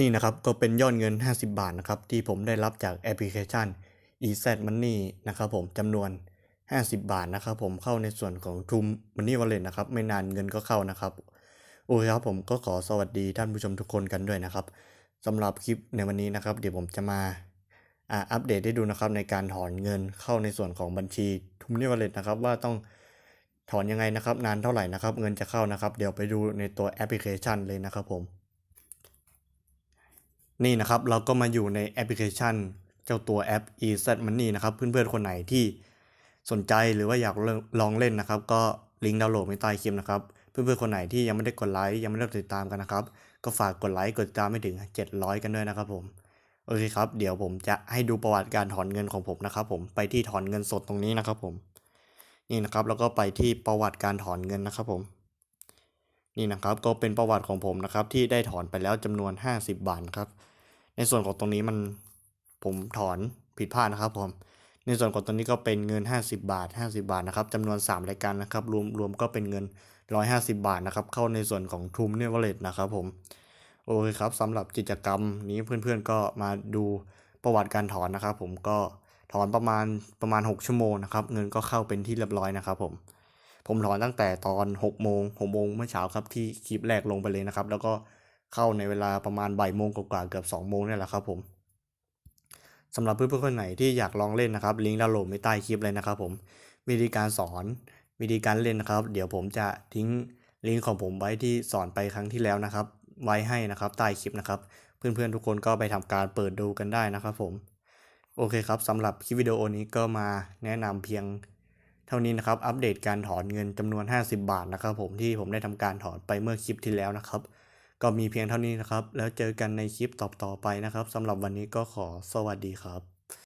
นี่นะครับก็เป็นยอดเงิน 50 บาทนะครับที่ผมได้รับจากแอปพลิเคชัน EZ Money นะครับผมจำนวน 50 บาทนะครับผมเข้าในส่วนของ True Money Wallet นะครับไม่นานเงินก็เข้านะครับโอเคครับผมก็ขอสวัสดีท่านผู้ชมทุกคนกันด้วยนะครับสำหรับคลิปในวันนี้นะครับ เดี๋ยวผมจะมาอ่าอัปเดตให้ดูนะครับในการถอนเงินเข้าในส่วนของบัญชี True Money Wallet นะครับว่าต้องถอนยังไงนะครับ นานเท่าไหร่นะครับ เงินจะเข้านะครับ เดี๋ยวไปดูในตัวแอปพลิเคชันเลยนะครับผม นี่นะครับเราก็มาอยู่ในแอปพลิเคชัน เจ้าตัวแอป EZ Money นะครับเพื่อนๆคนไหนที่สนใจหรือว่าอยากลองเล่นนะครับ ก็ลิงก์ดาวน์โหลดไว้ใต้คลิปนะครับ เพื่อนๆคนไหนที่ยังไม่ได้กดไลค์ยังไม่ได้ติดตามกันนะครับ ก็ฝากกดไลค์กดติดตามให้ถึง 700 กันด้วยนะครับผมโอเคครับ เดี๋ยวผมจะให้ดูประวัติการถอนเงินของผมนะครับ ผมไปที่ถอนเงินสดตรงนี้นะครับผม นี่นะครับแล้วก็ไปที่ประวัติการถอนเงินนะครับผม นี่นะครับก็เป็นประวัติของผมนะครับที่ได้ถอนไปแล้วจำนวน 50 บาทครับ ในส่วนของตรงนี้มันผมถอนผิดพลาดนะครับผมในส่วนของตรงนี้ก็เป็นเงิน 50 บาท 50 บาทนะครับจำนวน 3 รายการนะครับรวมรวมก็เป็นเงิน 150 บาทนะครับเข้าในส่วนของ True n e w a l l e t นะครับผมโอเคครับสำหรับกิจกรรมนี้เพื่อนๆก็มาดูประวัติการถอนนะครับ ผมก็ถอนประมาณประมาณ 6 ชั่วโมงนะครับเงินก็เข้าเป็นที่เรียบร้อยนะครับผม ผมถอนตั้งแต่ตอน6โมง6โมงเมื่อเช้าครับที่คลิปแรกลงไปเลยนะครับ แล้วก็เข้าในเวลาประมาณบ่ายโมงกว่าเกือบ2โมงนี่แหละครับผมสำหรับเพื่อนๆคนไหนที่อยากลองเล่นนะครับลิงก์ดาวน์โหลดไว้ใต้คลิปเลยนะครับผมวิธีการสอนวิธีการเล่นนะครับ เดี๋ยวผมจะทิ้งลิงก์ของผมไว้ที่สอนไปครั้งที่แล้วนะครับ ไว้ให้นะครับใต้คลิปนะครับ เพื่อนๆทุกคนก็ไปทำการเปิดดูกันได้นะครับผม โอเคครับสำหรับคลิปวิดีโอนี้ก็มาแนะนำเพียง เท่านี้นะครับอัปเดตการถอนเงินจำนวน 50 บาทนะครับ ผมที่ผมได้ทำการถอนไปเมื่อคลิปที่แล้วนะครับ ก็มีเพียงเท่านี้นะครับ แล้วเจอกันในคลิปต่อๆไปนะครับสำหรับวันนี้ก็ขอสวัสดีครับ